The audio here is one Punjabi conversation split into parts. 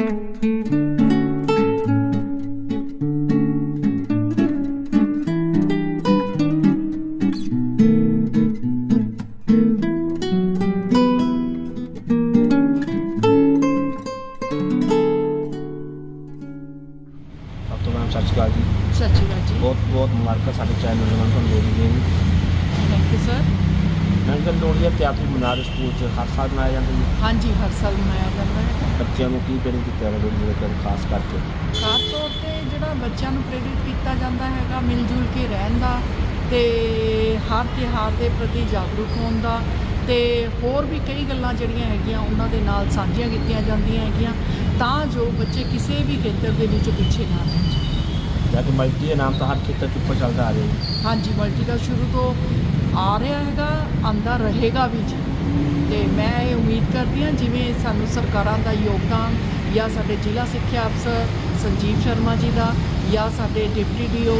ਸਭ ਨੰਗਲ ਲੋੜੀ ਦਾ ਤਿਆਤਰ ਮਨਾਰ ਸਕੂਲ ਚ ਹਰ ਸਾਲ ਮਨਾਇਆ ਜਾਂਦਾ ਜੀ? ਹਾਂਜੀ ਹਰ ਸਾਲ ਮਨਾਇਆ ਜਾਂਦਾ ਹੈ। ਬੱਚਿਆਂ ਨੂੰ ਕੀ ਪ੍ਰੇਰਿਤ ਕੀਤਾ ਜਾਂਦਾ ਲੋੜੀ ਦੇ ਬਾਰੇ ਖਾਸ ਕਰਕੇ? ਖਾਸ ਤੌਰ ਤੇ ਜਿਹੜਾ ਬੱਚਿਆਂ ਨੂੰ ਪ੍ਰੇਰਿਤ ਕੀਤਾ ਜਾਂਦਾ ਹੈਗਾ ਮਿਲ ਜੁਲ ਕੇ ਰਹਿਣ ਦਾ ਤੇ ਹਰ ਤਿਉਹਾਰ ਦੇ ਪ੍ਰਤੀ ਜਾਗਰੂਕ ਹੋਣ ਦਾ ਤੇ ਹੋਰ ਵੀ ਕਈ ਗੱਲਾਂ ਜਿਹੜੀਆਂ ਹੈਗੀਆਂ ਉਹਨਾਂ ਦੇ ਨਾਲ ਸਾਂਝੀਆਂ ਕੀਤੀਆਂ ਜਾਂਦੀਆਂ ਹੈਗੀਆਂ ਤਾਂ ਜੋ ਬੱਚੇ ਕਿਸੇ ਵੀ ਖੇਤਰ ਦੇ ਵਿੱਚ ਪਿੱਛੇ ਨਾ ਰਹਿਣ। ਜਾਂ ਕਿ ਮਲਟੀ ਦੇ ਨਾਮ ਤਾਂ ਹਰ ਖੇਤਰ ਚ ਉੱਪਰ ਚੱਲਦਾ ਆ ਰਿਹਾ ਜੀ। ਹਾਂਜੀ ਮਲਟੀ ਦਾ ਸ਼ੁਰੂ ਤੋਂ ਆ ਰਿਹਾ ਹੈਗਾ ਆਂਦਾ ਰਹੇਗਾ ਵੀ ਜੀ। ਤੇ ਮੈਂ ਇਹ ਉਮੀਦ ਕਰਦੀ ਹਾਂ ਜਿਵੇਂ ਸਾਨੂੰ ਸਰਕਾਰਾਂ ਦਾ ਯੋਗਦਾਨ ਜਾਂ ਸਾਡੇ ਜ਼ਿਲ੍ਹਾ ਸਿੱਖਿਆ ਅਫਸਰ ਸੰਜੀਵ ਸ਼ਰਮਾ ਜੀ ਦਾ, ਜਾਂ ਸਾਡੇ ਡਿਪਟੀ ਡੀਓ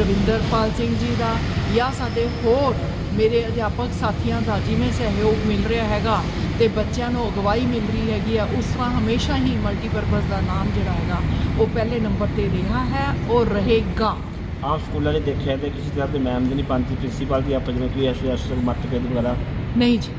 ਰਵਿੰਦਰਪਾਲ ਸਿੰਘ ਜੀ ਦਾ, ਜਾਂ ਸਾਡੇ ਹੋਰ ਮੇਰੇ ਅਧਿਆਪਕ ਸਾਥੀਆਂ ਦਾ ਜਿਵੇਂ ਸਹਿਯੋਗ ਮਿਲ ਰਿਹਾ ਹੈਗਾ ਤੇ ਬੱਚਿਆਂ ਨੂੰ ਅਗਵਾਈ ਮਿਲ ਰਹੀ ਹੈਗੀ ਆ, ਉਸ ਤਰ੍ਹਾਂ ਹਮੇਸ਼ਾ ਹੀ ਮਲਟੀਪਰਪਸ ਦਾ ਨਾਮ ਜਿਹੜਾ ਹੈਗਾ, ਉਹ ਪਹਿਲੇ ਨੰਬਰ ਤੇ ਰਿਹਾ ਹੈ ਉਹ ਰਹੇਗਾ। ਆਮ ਸਕੂਲਾਂ 'ਚ ਦੇਖਿਆ ਤੇ ਕਿਸੇ ਤਰ੍ਹਾਂ ਦੇ ਮੈਮ ਦੀ ਨਹੀਂ ਪੰਤੀ ਪ੍ਰਿੰਸੀਪਲ ਦੀ ਆਪਾਂ ਜਿਵੇਂ ਕੋਈ ਐਸ ਐਸ ਮੱਟ ਕੇ ਵਗੈਰਾ। ਨਹੀਂ ਜੀ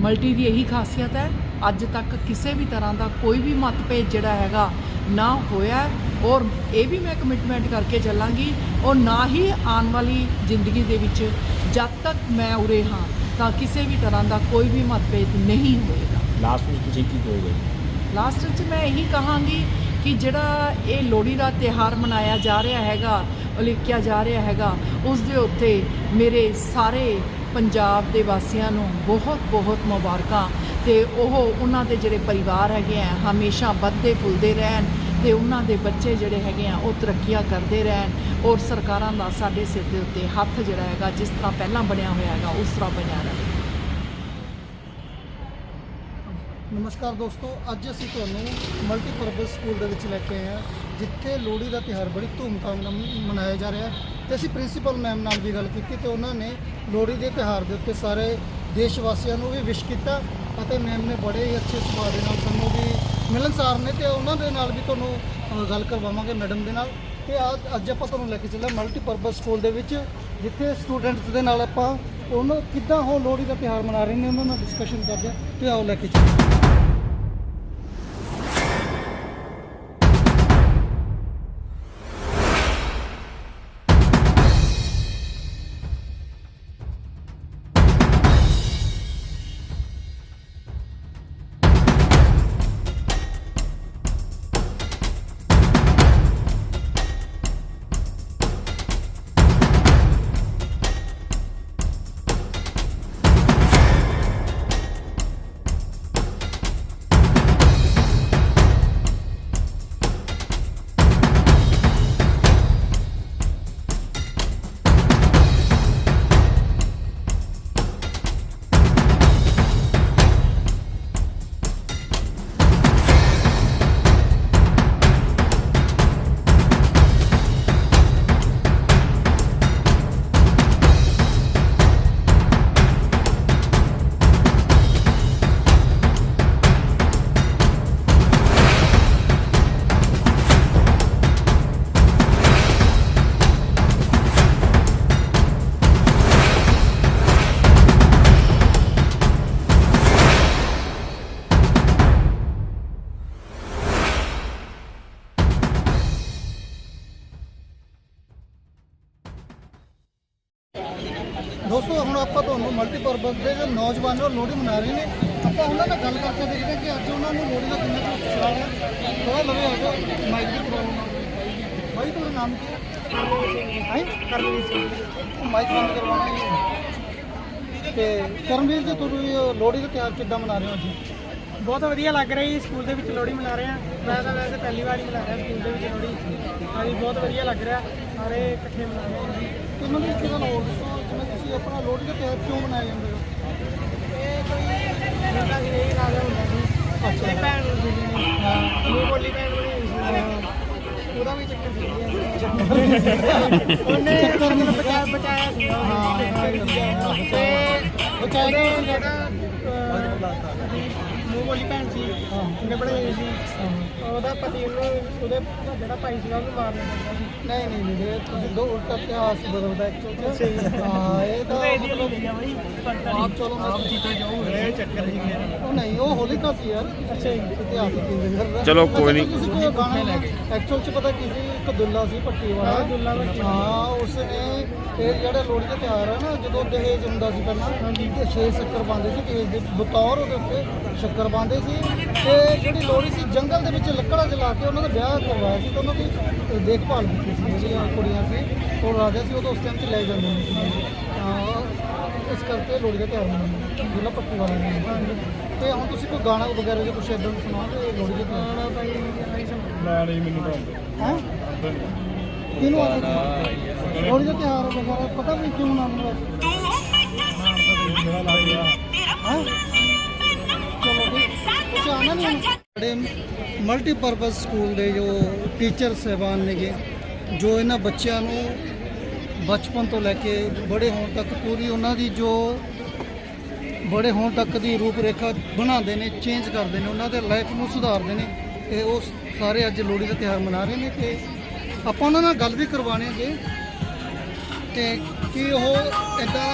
ਮਲਟੀ ਦੀ ਇਹੀ ਖਾਸੀਅਤ ਹੈ ਅੱਜ ਤੱਕ ਕਿਸੇ ਵੀ ਤਰ੍ਹਾਂ ਦਾ ਕੋਈ ਵੀ ਮਤਭੇਦ ਜਿਹੜਾ ਹੈਗਾ ਨਾ ਹੋਇਆ ਔਰ ਇਹ ਵੀ ਮੈਂ ਕਮਿਟਮੈਂਟ ਕਰਕੇ ਚੱਲਾਂਗੀ ਔਰ ਨਾ ਹੀ ਆਉਣ ਵਾਲੀ ਜ਼ਿੰਦਗੀ ਦੇ ਵਿੱਚ ਜਦ ਤੱਕ ਮੈਂ ਉਰੇ ਹਾਂ ਤਾਂ ਕਿਸੇ ਵੀ ਤਰ੍ਹਾਂ ਦਾ ਕੋਈ ਵੀ ਮਤਭੇਦ ਨਹੀਂ ਹੋਏਗਾ। ਲਾਸਟ ਵਿੱਚ ਤੁਸੀਂ ਕੀ ਕਹੋਗੇ? ਲਾਸਟ ਵਿੱਚ ਮੈਂ ਇਹੀ ਕਹਾਂਗੀ ਕਿ ਜਿਹੜਾ ਇਹ ਲੋਹੜੀ ਦਾ ਤਿਹਾਰ ਮਨਾਇਆ ਜਾ ਰਿਹਾ ਹੈਗਾ, ਉਲੀਕਿਆ ਜਾ ਰਿਹਾ ਹੈਗਾ, ਉਸ ਦੇ ਉੱਤੇ ਮੇਰੇ ਸਾਰੇ ਪੰਜਾਬ ਦੇ ਵਾਸੀਆਂ ਨੂੰ ਬਹੁਤ ਬਹੁਤ ਮੁਬਾਰਕਾਂ ਤੇ ਉਹ ਉਹਨਾਂ ਦੇ ਜਿਹੜੇ ਪਰਿਵਾਰ ਹੈਗੇ ਆ, ਹਮੇਸ਼ਾ ਵੱਧਦੇ ਫੁੱਲਦੇ ਰਹਿਣ ਤੇ ਉਹਨਾਂ ਦੇ ਬੱਚੇ ਜਿਹੜੇ ਹੈਗੇ ਆ, ਉਹ ਤਰੱਕੀਆਂ ਕਰਦੇ ਰਹਿਣ ਔਰ ਸਰਕਾਰਾਂ ਦਾ ਸਾਡੇ ਸਿਰ ਦੇ ਉੱਤੇ ਹੱਥ ਜਿਹੜਾ ਹੈਗਾ, ਜਿਸ ਤਰ੍ਹਾਂ ਪਹਿਲਾਂ ਬਣਿਆ ਹੋਇਆ ਹੈਗਾ, ਉਸ ਤਰ੍ਹਾਂ ਬਣਿਆ ਰਹੇ। ਨਮਸਕਾਰ ਦੋਸਤੋ ਅੱਜ ਅਸੀਂ ਤੁਹਾਨੂੰ ਮਲਟੀਪਰਪਸ ਸਕੂਲ ਦੇ ਵਿੱਚ ਲੈ ਕੇ ਆਏ ਹਾਂ ਜਿੱਥੇ ਲੋਹੜੀ ਦਾ ਤਿਉਹਾਰ ਬੜੀ ਧੂਮਧਾਮ ਨਾਲ ਮਨਾਇਆ ਜਾ ਰਿਹਾ ਹੈ। ਤੇ ਅਸੀਂ ਪ੍ਰਿੰਸੀਪਲ ਮੈਮ ਨਾਲ ਵੀ ਗੱਲ ਕੀਤੀ ਤੇ ਉਹਨਾਂ ਨੇ ਲੋਹੜੀ ਦੇ ਤਿਉਹਾਰ ਦੇ ਉੱਤੇ ਸਾਰੇ ਦੇਸ਼ ਵਾਸੀਆਂ ਨੂੰ ਵੀ ਵਿਸ਼ ਕੀਤਾ ਅਤੇ ਮੈਮ ਨੇ ਬੜੇ ਹੀ ਅੱਛੇ ਸੁਭਾਅ ਦੇ ਨਾਲ ਸਾਨੂੰ ਵੀ ਮਿਲਣਸਾਰ ਨੇ ਤੇ ਉਹਨਾਂ ਦੇ ਨਾਲ ਵੀ ਤੁਹਾਨੂੰ ਅ, ਗੱਲ ਕਰਵਾਵਾਂਗੇ ਮੈਡਮ ਦੇ ਨਾਲ। ਤੇ ਅੱਜ- ਅੱਜ ਆਪਾਂ ਤੁਹਾਨੂੰ ਲੈ ਕੇ ਚੱਲੇ ਮਲਟੀਪਰਪਸ ਸਕੂਲ ਦੇ ਵਿੱਚ ਜਿੱਥੇ ਸਟੂਡੈਂਟਸ ਦੇ ਨਾਲ ਆਪਾਂ ਉਹਨਾਂ ਕਿੱਦਾਂ ਉਹ ਲੋਹੜੀ ਦਾ ਤਿਉਹਾਰ ਮਨਾ ਰਹੇ ਨੇ, ਉਹਨਾਂ ਨਾਲ ਡਿਸਕਸ਼ਨ ਕਰਦੇ ਹਾਂ ਤੇ ਆਓ ਲੈ ਕੇ ਚੱਲੋ ਕਰਕੇ ਦੇਖਦੇ ਕਿ ਅੱਜ ਉਹਨਾਂ ਨੂੰ ਲੋਹੜੀ ਦਾ ਕਿੰਨਾ ਕੁ ਉਤਸ਼ਾਹ ਹੈ ਥੋੜਾ ਲਵੇ ਆ ਜਾਓ ਮਾਈਕ ਦੀ ਪ੍ਰੋਬਲਮ ਭਾਈ ਤੁਹਾਡਾ ਨਾਮ ਕੀ ਹੈ ਹਾਂ? ਕਰਮਵੀਰ ਸਿੰਘ। ਮਾਈਕ ਬੰਦ ਕਰਵਾਉਣਾ ਜੀ ਤੇ ਕਰਮਵੀਰ ਜੀ ਤੁਹਾਨੂੰ ਇਹ ਲੋਹੜੀ ਦਾ ਤਿਉਹਾਰ ਕਿੱਦਾਂ ਮਨਾ ਰਹੇ ਹੋ ਜੀ ਬਹੁਤ ਵਧੀਆ ਲੱਗ ਰਿਹਾ ਜੀ ਸਕੂਲ ਦੇ ਵਿੱਚ ਲੋਹੜੀ ਮਨਾ ਰਹੇ ਆ ਮੈਂ ਤਾਂ ਵੈਸੇ ਪਹਿਲੀ ਵਾਰ ਹੀ ਮਨਾ ਰਿਹਾ ਸਕੂਲ ਦੇ ਵਿੱਚ ਲੋਹੜੀ। ਹਾਂਜੀ ਬਹੁਤ ਵਧੀਆ ਲੱਗ ਰਿਹਾ। ਸਾਰੇ ਇਕੱਠੇ ਮਨਾ ਰਹੇ ਆ ਤੇ ਮੈਨੂੰ ਇੱਕ ਗੱਲ ਹੋਰ ਦੱਸੋ ਜਿਵੇਂ ਤੁਸੀਂ ਆਪਣਾ ਲੋਹੜੀ ਦਾ ਤਿਉਹਾਰ ਕਿਉਂ ਮਨਾਇਆ ਜਾਂਦਾ ਹੈ? ਮੁੰਡਾ ਕਿ ਨਹੀਂ ਲਾ ਹੁੰਦਾ ਸੀ ਅੱਛਾ। ਭੈਣ ਨੂੰ ਸੀ ਹਾਂ ਮੂੰਹ ਬੋਲੀ ਭੈਣ ਸੀ ਉਹਦਾ ਵੀ ਚੱਕਰ ਸੀ ਉਹਨੇ ਮਤਲਬ ਬਚਾਇਆ ਬਚਾਇਆ ਸੀ ਹਾਂ, ਤੇ ਉਹਦੇ ਜਿਹੜਾ ਬੋਲੀ ਭੈਣ ਸੀ ਹਾਂ। ਉਹਨੇ ਬਣਾਈ ਸੀ ਹਾਂ। ਉਹਦਾ ਪਤੀ ਉਹਨੂੰ ਉਹਦੇ ਜਿਹੜਾ ਭਾਈ ਸੀਗਾ ਉਹਨੂੰ ਮਾਰ ਲੈਂਦਾ ਸੀ ਨਹੀਂ ਨਹੀਂ ਨਹੀਂ ਇਹ ਤੁਸੀਂ ਦੋ ਉਲਟਾ ਇਤਿਹਾਸ ਬਦਲਦਾ ਐਕਚੁਅਲ ਜੀ। ਹਾਂ ਇਹ ਤਾਂ ਇਹਦੀ ਲਿਖੀ ਆ ਬਈ ਆਪ ਚਲੋ ਆਪ ਜੀਤਾ ਜਾਓ ਇਹ ਚੱਕਰ ਹੀ ਹੈ ਉਹ ਨਹੀਂ ਉਹ ਹੋਲਿਕਾ ਸੀ ਯਾਰ ਅੱਛਾ ਇਤਿਹਾਸ ਦੀ ਚੀਜ਼ ਕਰਦਾ ਚਲੋ ਕੋਈ ਨਹੀਂ। ਕਿਸੇ ਐਕਚੁਅਲ ਚ ਪਤਾ ਕੀ ਸੀ ਇੱਕ ਦੁੱਲਾ ਸੀ ਪੱਟੀ ਵਾਲਾ। ਹਾਂ, ਦੁੱਲਾ ਭੱਟੀ। ਹਾਂ ਉਸਨੇ ਇਹ ਜਿਹੜਾ ਲੋਹੜੀ ਦਾ ਤਿਉਹਾਰ ਹੈ ਨਾ ਜਦੋਂ ਦਹੇਜ ਹੁੰਦਾ ਸੀ ਪਹਿਲਾਂ ਹਾਂਜੀ। ਤੇ ਛੇ ਸ਼ੱਕਰ ਪਾਉਂਦੇ ਸੀ ਦਹੇਜ ਦੇ ਬਤੌਰ ਉਹਦੇ ਉੱਤੇ ਸ਼ੱਕਰ ਪਾਉਂਦੇ ਸੀ। ਤੇ ਜਿਹੜੀ ਲੋਹੜੀ ਸੀ ਜੰਗਲ ਦੇ ਵਿੱਚ ਲੱਕੜਾਂ ਜਲਾ ਕੇ ਉਹਨਾਂ ਦਾ ਵਿਆਹ ਕਰਵਾਇਆ ਸੀ ਤੇ ਉਹਨਾਂ ਦੀ ਦੇਖਭਾਲ ਕੀਤੀ ਸੀ ਜਿਹੜੀਆਂ ਕੁੜੀਆਂ ਸੀ ਉਹ ਰਾਜਾ ਸੀ ਉਹ ਤਾਂ ਉਸ ਟਾਈਮ 'ਚ ਲੈ ਜਾਂਦੇ ਸੀ। ਤਾਂ ਇਸ ਕਰਕੇ ਲੋਹੜੀ ਦਾ ਤਿਉਹਾਰ ਮਨਾਉਂਦੇ ਨੇ ਦੁੱਲਾ ਪੱਟੀ ਵਾਲਾ ਨੇ ਤੇ ਹੁਣ ਤੁਸੀਂ ਕੋਈ ਗਾਣਾ ਵਗੈਰਾ ਜਾਂ ਕੁਛ ਇਦਾਂ ਦਾ ਸੁਣਾਓਗੇ ਲੋਹੜੀ ਦੇ ਗਾਣਾ ਭਾਈ ਨਾ ਨਹੀਂ ਮੈਨੂੰ ਤਾਂ ਹੈ? ਕਿਹਨੂੰ ਆ ਲੋਹੜੀ ਦਾ ਤਿਉਹਾਰ ਵਗੈਰਾ ਪਤਾ ਵੀ ਕਿਉਂ ਮਨਾਉਂਦੇ ਨੇ ਹਾਂ? ਚਲੋ ਜੀ ਕੁਛ ਆਣਾ ਨਹੀਂ ਸਾਡੇ ਮਲਟੀਪਰਪਸ ਸਕੂਲ ਦੇ ਜੋ ਟੀਚਰ ਸਹਿਬਾਨ ਨੇਗੇ, ਜੋ ਇਹਨਾਂ ਬੱਚਿਆਂ ਨੂੰ ਬਚਪਨ ਤੋਂ ਲੈ ਕੇ ਬੜੇ ਹੋਣ ਤੱਕ ਪੂਰੀ ਉਹਨਾਂ ਦੀ ਜੋ ਬੜੇ ਹੋਣ ਤੱਕ ਦੀ ਰੂਪ ਰੇਖਾ ਬਣਾਉਂਦੇ ਨੇ ਚੇਂਜ ਕਰਦੇ ਨੇ, ਉਹਨਾਂ ਦੇ ਲਾਈਫ ਨੂੰ ਸੁਧਾਰਦੇ ਨੇ। ਤੇ ਉਹ ਸਾਰੇ ਅੱਜ ਲੋਹੜੀ ਦਾ ਤਿਉਹਾਰ ਮਨਾ ਰਹੇ ਨੇ ਤੇ ਆਪਾਂ ਉਹਨਾਂ ਨਾਲ ਗੱਲ ਵੀ ਕਰਵਾਉਣੀ ਹੈਗੇ ਤੇ ਕਿ ਉਹ ਇਦਾਂ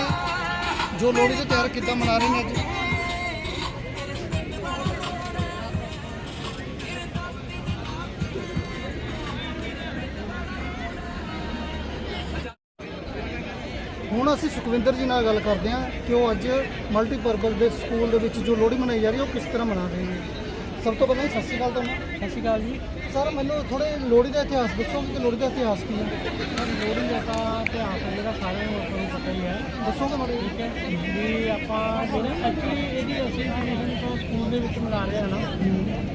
ਜੋ ਲੋਹੜੀ ਦਾ ਤਿਉਹਾਰ ਕਿੱਦਾਂ ਮਨਾ ਰਹੇ ਨੇ ਅੱਜ? ਹੁਣ ਅਸੀਂ ਸੁਖਵਿੰਦਰ ਜੀ ਨਾਲ ਗੱਲ ਕਰਦੇ ਹਾਂ ਕਿ ਉਹ ਅੱਜ ਮਲਟੀਪਰਪਸ ਦੇ ਸਕੂਲ ਦੇ ਵਿੱਚ ਜੋ ਲੋਹੜੀ ਮਨਾਈ ਜਾ ਰਹੀ ਹੈ, ਉਹ ਕਿਸ ਤਰ੍ਹਾਂ ਮਨਾ ਰਹੇ ਨੇ? ਸਭ ਤੋਂ ਪਹਿਲਾਂ ਜੀ ਸਤਿ ਸ਼੍ਰੀ ਅਕਾਲ ਤੁਹਾਨੂੰ। ਸਤਿ ਸ਼੍ਰੀ ਅਕਾਲ ਜੀ। ਸਰ ਮੈਨੂੰ ਥੋੜੇ ਲੋਹੜੀ ਦਾ ਇਤਿਹਾਸ ਦੱਸੋਗੇ ਕਿ ਲੋਹੜੀ ਦਾ ਇਤਿਹਾਸ ਕੀ ਹੈ? ਲੋਹੜੀ ਦਾ ਤਾਂ ਇਤਿਹਾਸ ਹੈ ਜਿਹੜਾ ਸਾਰਿਆਂ ਨੂੰ ਆਪਾਂ ਨੂੰ ਪਤਾ ਹੀ ਹੈ। ਦੱਸੋਗੇ ਮਾੜੇ ਠੀਕ ਹੈ ਵੀ ਆਪਾਂ ਜਿਹੜਾ ਐਕਚੁਅਲੀ ਇਹਦੀ ਐਸੋਸੀਏਸ਼ਨ ਤੋਂ ਸਕੂਲ ਦੇ ਵਿੱਚ ਮਨਾ ਰਹੇ ਹਾਂ ਨਾ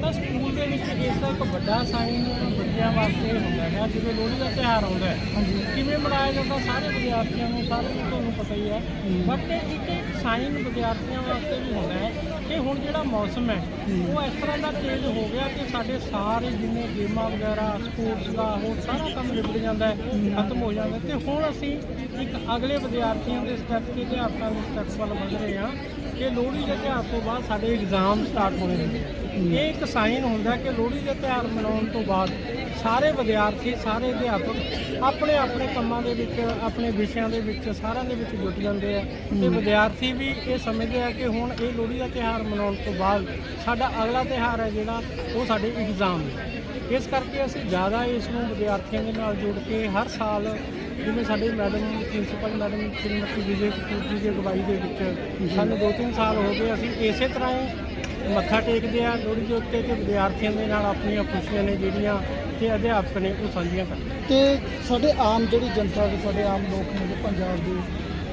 ਤਾਂ ਸਕੂਲ ਦੇ ਵਿੱਚ ਇਸ ਦਾ ਇੱਕ ਵੱਡਾ ਸਾਈਨ ਬੱਚਿਆਂ ਵਾਸਤੇ ਹੁੰਦਾ ਹੈ ਜਦੋਂ ਲੋਹੜੀ ਦਾ ਤਿਉਹਾਰ ਆਉਂਦਾ ਹੈ। ਕਿਵੇਂ ਮਨਾਇਆ ਜਾਂਦਾ ਸਾਰੇ ਵਿਦਿਆਰਥੀਆਂ ਨੂੰ ਸਾਰੇ ਨੂੰ ਤੁਹਾਨੂੰ ਪਤਾ ਹੀ ਹੈ। ਬਟ ਇੱਕ ਸਾਈਨ ਵਿਦਿਆਰਥੀਆਂ ਵਾਸਤੇ ਵੀ ਹੁੰਦਾ ਹੈ ਕਿ ਹੁਣ ਜਿਹੜਾ ਮੌਸਮ ਹੈ ਉਹ ਇਸ ਤਰ੍ਹਾਂ ਦਾ ਚੇਂਜ ਹੋ ਗਿਆ ਕਿ ਸਾਡੇ ਸਾਰੇ ਜਿੰਨੇ ਗੇਮਾਂ ਵਗੈਰਾ ਸਪੋਰਟਸ ਦਾ ਹੋਰ ਸਾਰਾ ਕੰਮ ਨਿਬੜ ਜਾਂਦਾ ਖਤਮ ਹੋ ਜਾਂਦਾ ਤੇ ਹੁਣ ਅਸੀਂ ਇੱਕ ਅਗਲੇ ਵਿਦਿਆਰਥੀਆਂ ਦੇ ਸਟੈਪ ਤੇ ਅਧਿਆਪਕਾਂ ਦੇ ਸਟੈਪ ਵੱਲ ਵਧ ਰਹੇ ਹਾਂ ਕਿ ਲੋਹੜੀ ਦੇ ਤਿਉਹਾਰ ਤੋਂ ਬਾਅਦ ਸਾਡੇ ਐਗਜ਼ਾਮ ਸਟਾਰਟ ਹੋਣੇ ਨੇ ਇਹ ਇੱਕ ਸਾਈਨ ਹੁੰਦਾ ਕਿ ਲੋਹੜੀ ਦੇ ਤਿਉਹਾਰ ਮਨਾਉਣ ਤੋਂ ਬਾਅਦ ਸਾਰੇ ਵਿਦਿਆਰਥੀ ਸਾਰੇ ਅਧਿਆਪਕ ਆਪਣੇ ਆਪਣੇ ਕੰਮਾਂ ਦੇ ਵਿੱਚ ਆਪਣੇ ਵਿਸ਼ਿਆਂ ਦੇ ਵਿੱਚ ਸਾਰਿਆਂ ਦੇ ਵਿੱਚ ਜੁਟ ਜਾਂਦੇ ਆ। ਤੇ ਵਿਦਿਆਰਥੀ ਵੀ ਇਹ ਸਮਝਦੇ ਆ ਕਿ ਹੁਣ ਇਹ ਲੋਹੜੀ ਦਾ ਤਿਉਹਾਰ ਮਨਾਉਣ ਤੋਂ ਬਾਅਦ ਸਾਡਾ ਅਗਲਾ ਤਿਉਹਾਰ ਹੈ ਜਿਹੜਾ ਉਹ ਸਾਡੇ ਐਗਜ਼ਾਮ ਨੇ ਇਸ ਕਰਕੇ ਅਸੀਂ ਜ਼ਿਆਦਾ ਇਸ ਨੂੰ ਵਿਦਿਆਰਥੀਆਂ ਦੇ ਨਾਲ ਜੁੜ ਕੇ ਹਰ ਸਾਲ ਜਿਵੇਂ ਸਾਡੇ madam principal madam Shrimati Vijay Kapoor ji ਦੀ ਅਗਵਾਈ ਦੇ ਵਿੱਚ ਸਾਨੂੰ 2-3 ਸਾਲ ਹੋ ਗਏ ਅਸੀਂ ਇਸੇ ਤਰ੍ਹਾਂ ਹੀ ਮੱਥਾ ਟੇਕਦੇ ਆ ਲੋਹੜੀ ਦੇ ਉੱਤੇ ਤੇ ਵਿਦਿਆਰਥੀਆਂ ਦੇ ਨਾਲ ਆਪਣੀਆਂ ਖੁਸ਼ੀਆਂ ਨੇ ਜਿਹੜੀਆਂ ਤੇ ਅਧਿਆਪਕ ਨੇ ਉਹ ਸਾਂਝੀਆਂ ਕਰਦੇ ਤੇ ਸਾਡੇ ਆਮ ਜਿਹੜੀ ਜਨਤਾ ਦੇ ਸਾਡੇ ਆਮ ਲੋਕ ਨੇ ਜੋ ਪੰਜਾਬ ਦੇ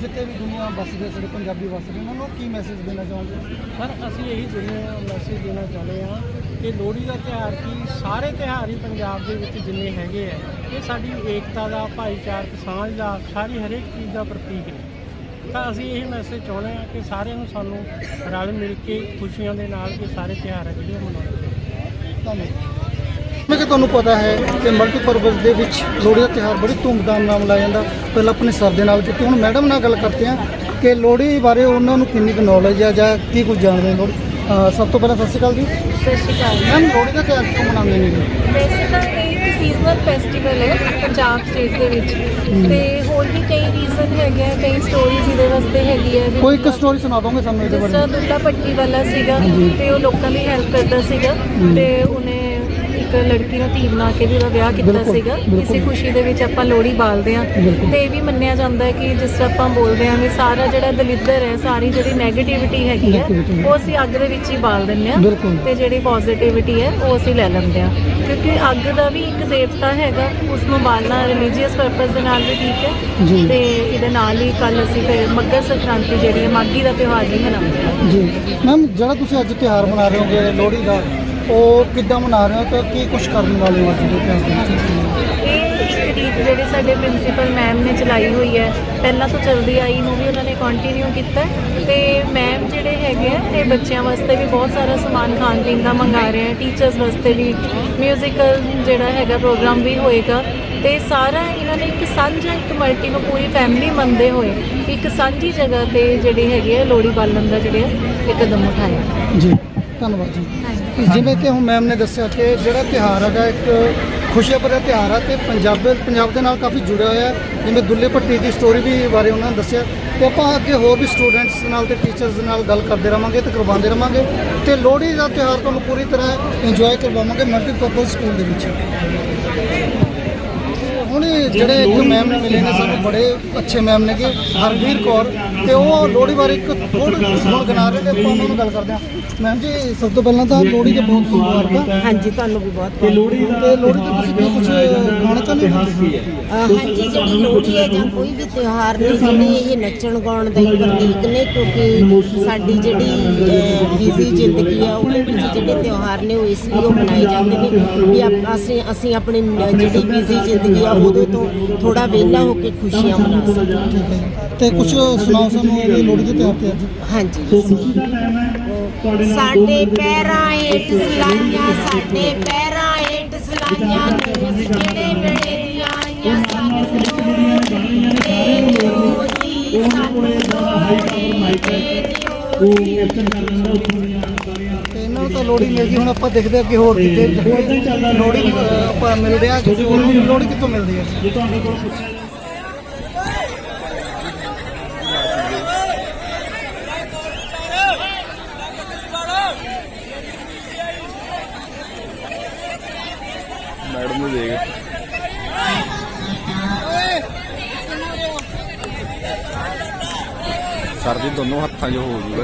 ਜਿੱਥੇ ਵੀ ਦੁਨੀਆ ਵੱਸਦੇ ਸਾਡੇ ਪੰਜਾਬੀ ਵੱਸਦੇ ਉਹਨਾਂ ਨੂੰ ਕੀ ਮੈਸੇਜ ਦੇਣਾ ਚਾਹੋਗੇ? ਸਰ ਅਸੀਂ ਇਹੀ ਦੁਨੀਆ ਮੈਸੇਜ ਦੇਣਾ ਚਾਹੁੰਦੇ ਹਾਂ ਕਿ ਲੋਹੜੀ ਦਾ ਤਿਉਹਾਰ ਕੀ ਸਾਰੇ ਤਿਉਹਾਰ ਹੀ ਪੰਜਾਬ ਦੇ ਵਿੱਚ ਜਿੰਨੇ ਹੈਗੇ ਆ ਇਹ ਸਾਡੀ ਏਕਤਾ ਦਾ ਭਾਈਚਾਰਕ ਸਾਂਝ ਦਾ ਸਾਰੀ ਹਰੇਕ ਚੀਜ਼ ਦਾ ਪ੍ਰਤੀਕ ਨੇ। ਤਾਂ ਅਸੀਂ ਇਹ ਮੈਸੇਜ ਚਾਹੁੰਦੇ ਹਾਂ ਕਿ ਸਾਰਿਆਂ ਨੂੰ ਸਾਨੂੰ ਰਲ ਮਿਲ ਕੇ ਖੁਸ਼ੀਆਂ ਦੇ ਨਾਲ ਇਹ ਸਾਰੇ ਤਿਉਹਾਰ ਆ ਜਿਹੜੇ ਉਹ ਮਨਾਉਣੇ ਚਾਹੀਦੇ ਧੰਨਵਾਦ। ਮੈਂ ਕਿ ਤੁਹਾਨੂੰ ਪਤਾ ਹੈ ਕਿ ਮਲਟੀਪਰਪਸ ਦੇ ਵਿੱਚ ਲੋਹੜੀ ਦਾ ਤਿਉਹਾਰ ਬੜੀ ਧੂਮਧਾਮ ਨਾਲ ਮਨਾਇਆ ਜਾਂਦਾ। ਪਹਿਲਾਂ ਆਪਣੇ ਸਰ ਦੇ ਨਾਲ ਜਿੱਥੇ ਹੁਣ ਮੈਡਮ ਨਾਲ ਗੱਲ ਕਰਦੇ ਹਾਂ ਕਿ ਲੋਹੜੀ ਬਾਰੇ ਉਹਨਾਂ ਨੂੰ ਕਿੰਨੀ ਕੁ ਨੌਲੇਜ ਹੈ ਜਾਂ ਕੀ ਕੁਝ ਜਾਣਦੇ ਨੇ ਲੋਹੜੀ? ਸਭ ਤੋਂ ਪਹਿਲਾਂ ਸਤਿ ਸ਼੍ਰੀ ਅਕਾਲ ਜੀ। ਸਤਿ ਸ਼੍ਰੀ ਅਕਾਲ ਮੈਮ ਲੋਹੜੀ ਦਾ ਤਿਉਹਾਰ ਕਿਉਂ ਮਨਾਉਂਦੇ ਨੇ? ਜੀ ਵੈਸੇ ਤਾਂ ਸੀਜ਼ਨਲ ਫੈਸਟੀਵਲ ਹੈ ਪੰਜਾਬ ਸਟੇਟ ਦੇ ਵਿੱਚ। ਤੇ ਹੋਰ ਵੀ ਕਈ ਰੀਜ਼ਨ ਹੈਗੇ ਆ ਕਈ ਸਟੋਰੀਜ਼ ਇਹਦੇ ਵਾਸਤੇ ਹੈਗੀ ਹੈ ਕੋਈ ਇੱਕ ਸਟੋਰੀ ਸੁਣਾ ਦੋਗੇ ਸਾਨੂੰ ਇਹਦੇ ਜਿਸ ਬਾਰੇ? ਤਰ੍ਹਾਂ ਦੁੱਲਾ ਪੱਟੀ ਵਾਲਾ ਸੀਗਾ ਤੇ ਉਹ ਲੋਕਾਂ ਦੀ ਹੈਲਪ ਕਰਦਾ ਸੀਗਾ ਤੇ ਉਹਨੇ ਇੱਕ ਲੜਕੀ ਨੂੰ ਧੀ ਬਣਾ ਕੇ ਵੀ ਉਹਦਾ ਵਿਆਹ ਕੀਤਾ ਸੀਗਾ। ਇਸੇ ਖੁਸ਼ੀ ਦੇ ਵਿੱਚ ਆਪਾਂ ਲੋਹੜੀ ਬਾਲਦੇ ਬਿਲਕੁਲ। ਤੇ ਇਹ ਵੀ ਮੰਨਿਆ ਜਾਂਦਾ ਹੈ ਕਿ ਜਿਸ ਤਰ੍ਹਾਂ ਆਪਾਂ ਬੋਲਦੇ ਹਾਂ ਵੀ ਸਾਰਾ ਜਿਹੜਾ ਦਲਿੱਦਰ ਹੈ ਸਾਰੀ ਜਿਹੜੀ 네ਗੇਟਿਵਿਟੀ ਹੈਗੀ ਹੈ। ਉਹ ਅਸੀਂ ਅੱਗ ਦੇ ਵਿੱਚ ਹੀ ਬਾਲ ਹਾਂ ਬਿਲਕੁਲ। ਤੇ ਜਿਹੜੀ ਪੋਜ਼ਿਟਿਵਿਟੀ ਹੈ ਉਹ ਅਸੀਂ ਲੈ ਲੈਂਦੇ ਹਾਂ ਕਿਉਂਕਿ ਅੱਗ ਦਾ ਵੀ ਇੱਕ ਦੇਵਤਾ ਹੈਗਾ ਉਸ ਨੂੰ ਬਾਲਣਾ ਰਿਲੀਜੀਅਸ ਪਰਪਸ ਦੇ ਨਾਲ ਵੀ ਠੀਕ ਹੈ। ਤੇ ਇਹਦੇ ਨਾਲ ਹੀ ਕੱਲ ਅਸੀਂ ਫਿਰ ਮੱਕਰ ਸੰਕ੍ਰਾਂਤੀ ਜਿਹੜੀ ਹੈ ਮਾਘੀ ਦਾ ਤਿਉਹਾਰ ਵੀ ਮਨਾਉਂਦੇ ਹਾਂ ਜੀ ਮੈਮ ਜਿਹੜਾ ਤੁਸੀਂ ਅੱਜ ਤਿਉਹਾਰ ਮਨਾ ਰਹੇ ਹੋਗੇ ਲੋਹੜੀ ਦਾ ਉਹ ਕਿੱਦਾਂ ਮਨਾ ਰਹੇ ਹੋ ਤੇ ਕੀ ਕੁਝ ਕਰਨ ਵਾਲੇ ਹੋ ਅੱਜ ਦੇ ਤਿਉਹਾਰ ਦੇ ਵਿੱਚ? ਇਹ ਰੀਤ ਜਿਹੜੀ ਸਾਡੇ ਪ੍ਰਿੰਸੀਪਲ ਮੈਮ ਨੇ ਚਲਾਈ ਹੋਈ ਹੈ ਪਹਿਲਾਂ ਤੋਂ ਚੱਲਦੀ ਆਈ ਨੂੰ ਵੀ ਉਹਨਾਂ ਨੇ ਕੰਟੀਨਿਊ ਕੀਤਾ ਹੈ ਤੇ ਮੈਮ ਜਿਹੜੇ ਹੈਗੇ ਆ ਇਹ ਬੱਚਿਆਂ ਵਾਸਤੇ ਵੀ ਬਹੁਤ ਸਾਰਾ ਸਮਾਨ ਖਾਣ ਪੀਣ ਦਾ ਮੰਗਾ ਰਹੇ ਆ ਟੀਚਰਸ ਵਾਸਤੇ ਵੀ ਮਿਊਜ਼ੀਕਲ ਜਿਹੜਾ ਹੈਗਾ ਪ੍ਰੋਗਰਾਮ ਵੀ ਹੋਏਗਾ ਤੇ ਸਾਰਾ ਇਹਨਾਂ ਨੇ ਇੱਕ ਸਾਂਝਾ ਇੱਕ ਮਲਟੀ ਨੂੰ ਪੂਰੀ ਫੈਮਿਲੀ ਮੰਨਦੇ ਹੋਏ ਇੱਕ ਸਾਂਝੀ ਜਗ੍ਹਾ ਤੇ ਜਿਹੜੀ ਹੈਗੀ ਹੈ ਲੋਹੜੀ ਬਾਲਣ ਦਾ ਜਿਹੜੇ ਆ ਇਹ ਕਦਮ ਉਠਾਇਆ। ਜੀ। ਧੰਨਵਾਦ ਜੀ। ਜਿਵੇਂ ਕਿ ਹੁਣ ਮੈਮ ਨੇ ਦੱਸਿਆ ਕਿ ਜਿਹੜਾ ਤਿਉਹਾਰ ਹੈਗਾ ਇੱਕ ਖੁਸ਼ੀਆਂ ਭਰਿਆ ਤਿਉਹਾਰ ਹੈ ਤੇ ਪੰਜਾਬ ਪੰਜਾਬ ਦੇ ਨਾਲ ਕਾਫੀ ਜੁੜਿਆ ਹੋਇਆ ਜਿਵੇਂ ਦੁੱਲੇ ਭੱਟੀ ਦੀ ਸਟੋਰੀ ਵੀ ਬਾਰੇ ਉਹਨਾਂ ਨੇ ਦੱਸਿਆ। ਤੇ ਆਪਾਂ ਅੱਗੇ ਹੋਰ ਵੀ ਸਟੂਡੈਂਟਸ ਨਾਲ ਤੇ ਟੀਚਰਸ ਨਾਲ ਗੱਲ ਕਰਦੇ ਰਵਾਂਗੇ ਤੇ ਕਰਵਾਉਂਦੇ ਰਵਾਂਗੇ। ਤੇ ਲੋਹੜੀ ਦਾ ਤਿਉਹਾਰ ਤੁਹਾਨੂੰ ਪੂਰੀ ਤਰ੍ਹਾਂ ਇੰਜੋਏ ਕਰਵਾਵਾਂਗੇ ਮਲਟੀਪਰਪਸ ਸਕੂਲ ਦੇ ਵਿੱਚ। ਹੁਣ ਇਹ ਜਿਹੜੇ ਇੱਕ ਮੈਮ ਨੇ ਮਿਲੇ ਨੇ ਸਾਨੂੰ ਬੜੇ ਅੱਛੇ ਮੈਮ ਨੇ ਕਿ ਹਰਵੀਰ ਕੌਰ ਤੇ ਉਹ ਲੋਹੜੀ ਬਾਰੇ ਇੱਕ ਥੋੜਾ ਗੁਣ ਗਨਾ ਰਹੇ ਤੇ ਆਪਾਂ ਉਹਨਾਂ ਨਾਲ ਗੱਲ ਕਰਦੇ ਹਾਂ। ਮੈਮ ਜੀ ਸਭ ਤੋਂ ਪਹਿਲਾਂ ਤਾਂ ਲੋਹੜੀ ਦੇ ਬਹੁਤ ਬਹੁਤ ਮੁਬਾਰਕਾਂ। ਹਾਂਜੀ ਤੁਹਾਨੂੰ ਵੀ ਬਹੁਤ ਤੇ ਲੋਹੜੀ ਤੇ ਲੋਹੜੀ ਤੇ ਤੁਸੀਂ ਕੁਝ ਗਾਣਾ ਚਾਹੁੰਦੇ ਹੋ? ਹਾਂਜੀ ਜਿਹੜੀ ਲੋਹੜੀ ਹੈ ਜਾਂ ਕੋਈ ਵੀ ਤਿਉਹਾਰ ਨੇ ਜਿਹੜੇ ਇਹ ਨੱਚਣ ਗਾਉਣ ਦਾ ਹੀ ਪ੍ਰਤੀਕ ਨੇ ਕਿਉਂਕਿ ਸਾਡੀ ਜਿਹੜੀ ਬਿਜ਼ੀ ਜ਼ਿੰਦਗੀ ਆ ਉਹਦੇ ਵਿੱਚ ਜਿਹੜੇ ਤਿਉਹਾਰ ਨੇ ਉਹ ਇਸ ਲਈ ਉਹ ਮਨਾਏ ਜਾਂਦੇ ਨੇ ਵੀ ਆਪ- ਅਸੀਂ ਅਸੀਂ ਆਪਣੀ ਨ- ਜਿਹੜੀ ਬਿਜ਼ੀ ਜ਼ਿੰਦਗੀ ਆ ਉਹਦੇ ਤੋਂ ਥੋੜਾ ਵਿਹਲਾ ਹੋ ਕੇ ਖੁਸ਼ੀਆਂ ਮਨਾ ਸਕੀਏ ਤੇ ਕੁਝ ਸੁਣਾਓ ਸਾਨੂੰ ਇਹ ਲੋਹੜੀ ਦੇ ਤਿਉਹਾਰ ਤੇ ਅੱਜ? ਹਾਂਜੀ। ਸਾਡੇ ਪੈਰਾਂ ਹੇਠ ਸਲਾਈਆਂ ਸਾਡੇ ਪੈਰਾਂ ਹੇਠ ਸਲਾਈਆਂ ਨੇ। ਅਸੀਂ ਕਿਹੜੇ ਵੇਲੇ ਦੀਆਂ ਆਈਆਂ ਸਾਨੂੰ ਦੇ ਦਿਓ ਜੀ ਸਾਨੂੰ ਲੋੜੇ ਦੇ ਦਿਓ ਜੀ। ਤੇ ਲੋਹੜੀ ਮਿਲ ਗਈ ਹੁਣ ਆਪਾਂ ਦੇਖਦੇ ਅੱਗੇ ਹੋਰ ਕਿਤੇ ਲੋਹੜੀ ਅਹ, ਆਪਾਂ ਮਿਲਦੇ ਆ ਕਿਸੇ ਹੋਰ ਨੂੰ ਲੋਹੜੀ ਕਿੱਥੋਂ ਮਿਲਦੀ ਹੈ? ਮੈਡਮ ਨੂੰ ਦੇਖ। ਸਰ ਦੀ ਦੋਨੋਂ ਹੱਥਾਂ 'ਚ ਹੋ ਜੂਗਾ